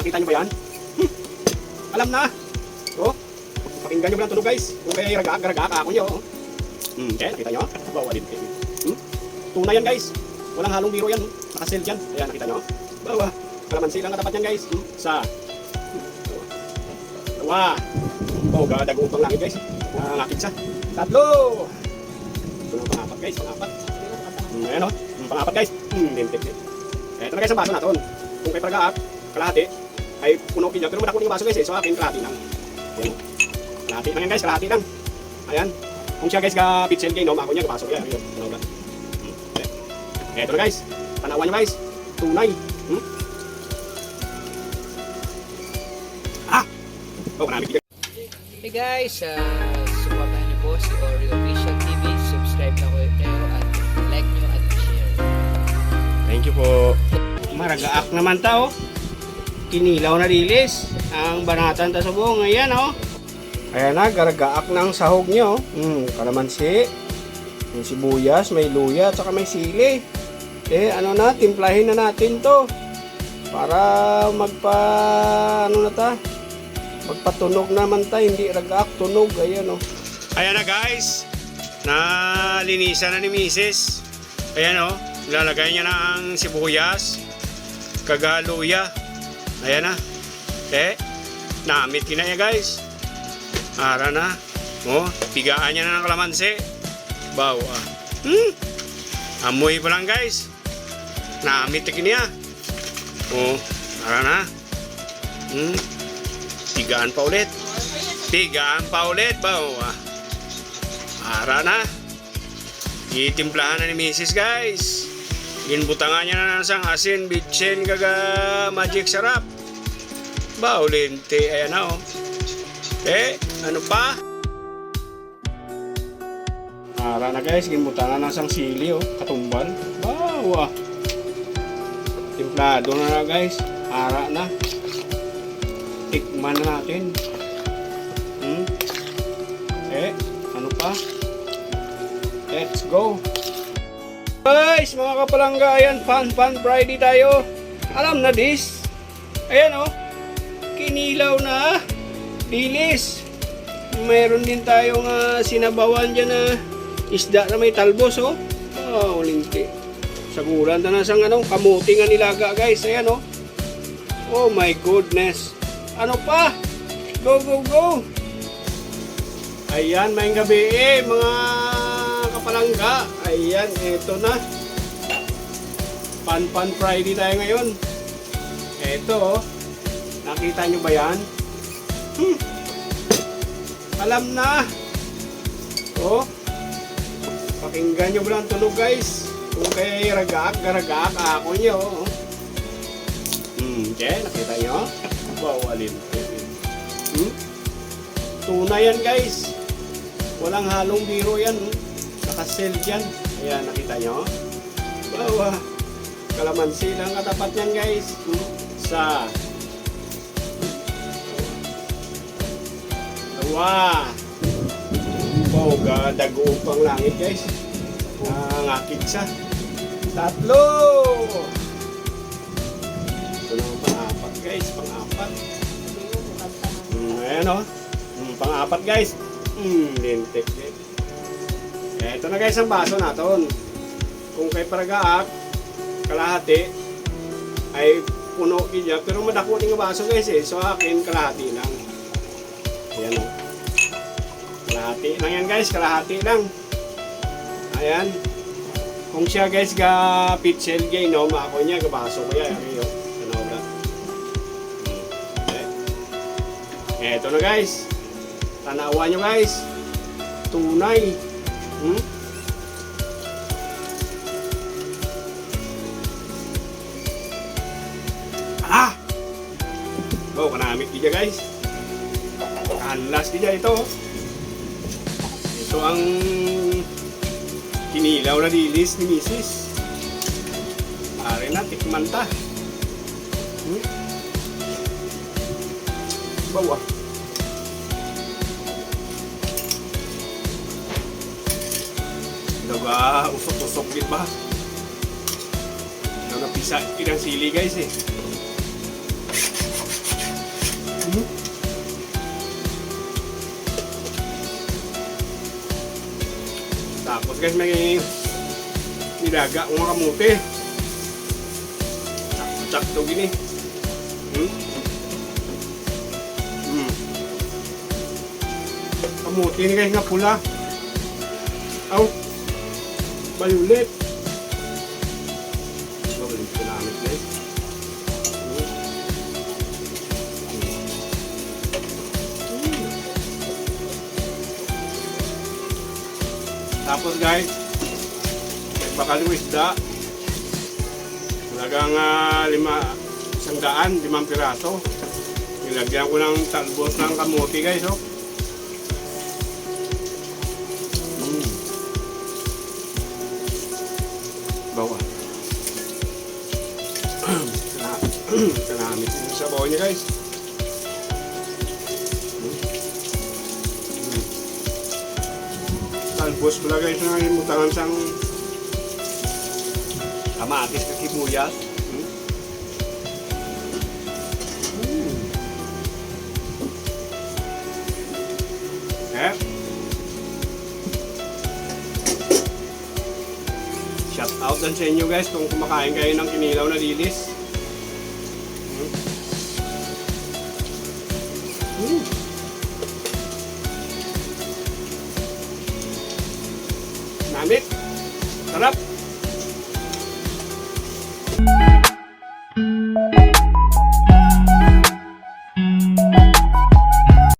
Nakita niyo ba yan? Hmm. Alam na. Oh. Pakinggan niyo ba ang tunog guys? Kung kaya ragak-ragak ako niyo. oh. Hmm, kaya nakita niyo? Bawalin kayo. Hmm? Tunay yan guys. Walang halong biro yan. Nakasell dyan. Ayan, nakita niyo? Bawa. Kalamansi lang katapat yan guys. Hmm. Sa. Dalawa. Oh, gadago pang langit guys. Nangangakit siya. Tatlo. Ito na pangapat guys, pangapat. Hmm, ayan o. Hmm, pangapat guys. Hmm, lintik din. Ito na guys ang baso natin. Kung kay Pragaap, kalahati, ay puno kinyo. Pero madako yung baso guys eh. So akin kalahati lang. Ayan. Kalahati lang yan guys, kalahati lang. Ayan. Kung siya guys ka pixel kay no, mako niya kabaso yan. Ayan, ano ba? Hmm. okay. Ito na guys. Tanawan niyo guys. Tunay. Hmm? Ah! Oh, marami kita. Hey guys, uh, supportan niyo po si Oreo Official TV. Subscribe na kayo at like niyo at share. Thank you po. Maragaak naman tao. Kinilaw na rilis. Ang banatan ta sa buong. Ayan oh. Ayan na, garagaak ng sahog nyo. Hmm, kalamansi. May sibuyas, may luya, at saka may sili. Eh, ano na, timplahin na natin to. Para magpa, ano na ta, magpatunog naman ta, hindi ragaak, tunog. Ayan oh. Ayan na guys, nalinisan na ni Mrs. Ayan oh, ilalagay niya na ang sibuyas, kagaluya. Ayan na. Eh, namit kina niya guys. Ara na. Oh, pigaan niya na ng kalamansi. Bawa. Hmm. Amoy pa lang guys. Namit niya. Oh, ara na. Hmm. Pigaan pa ulit. Pigaan pa ulit. Bawa. Ara na. Itimplahan na ni Mrs. guys. Ginbutangan niya na ng sang asin, bitchin, gaga, magic sarap. Baulinte, ayan na oh. Eh, ano pa? Ara na guys, ginbutangan na ng sang sili oh, katumbal. Bawa. Timplado na na guys. Ara na. Tikman na natin. Hmm? Eh, ano pa? Let's go! Guys, mga kapalangga, ayan, Fun Fun Friday tayo. Alam na this. Ayan oh, kinilaw na. Bilis. Meron din tayong uh, sinabawan dyan na isda na may talbos oh. Oh, linti. Saguran na sang ano, kamuti nga nilaga guys. Ayan oh. Oh my goodness. Ano pa? Go, go, go. Ayan, may gabi eh, mga kapalangga. Ayan, eto na. Pan Pan Friday tayo ngayon. Eto, oh. nakita nyo ba yan? Hmm. Alam na. Oh. Pakinggan nyo ba ang tunog guys? Kung kaya ragak, garagak, ako nyo. oh. Hmm, okay, nakita nyo? Bawalin. Hmm? Tunay yan guys. Walang halong biro yan. oh. Nakasell dyan. Ayan, nakita nyo? Bawa. Kalamansi lang katapat yan guys. Sa. Dalawa. Oh, dago pang langit guys. Nangakit siya. Tatlo. Ito na ang pang-apat guys. Pang-apat. Hmm, ayan o. Hmm, pang-apat guys. Hmm, lintik din. Ito na guys ang baso natin. Kung kay paragaak, kalahati, ay puno kanya. Pero madako ang baso guys eh. So akin, kalahati lang. Ayan o. Kalahati lang yan guys. Kalahati lang. Ayan. Kung siya guys ga pitchel gay no, mako niya gabaso ko yan. Ayo. Ano ba? Eh. Eto na guys. Tanawan nyo guys. Tunay. Hmm? Ah! Oh, kanamit kita guys. Kanlas kita ito. Ito ang kinilaw na dilis ni Mrs. Pare na, tikman ta. Hmm? Bawa. Diba? Usok-usok git ba? Nang napisa kinang sili guys eh. Hmm? Tapos guys may nilaga ang mga kamote. Chak-chak to gini. Eh. Hmm? Hmm. Kamote ni guys nga pula. Out. Aw. Bayulit. Babalik ko namin guys. Tapos guys, bakal yung isda. Talagang ah, lima, isang daan, limang piraso. Nilagyan ko ng talbos ng kamuti guys, oh. Bawa. Sanamit yung sabaw niya guys. Talbos pala guys na yung mutangan sang kamatis na kibuyas. Hmm? Hmm. Eh. Shout out sa inyo guys kung kumakain kayo ng kinilaw na lilis. Hmm. Namit. Sarap.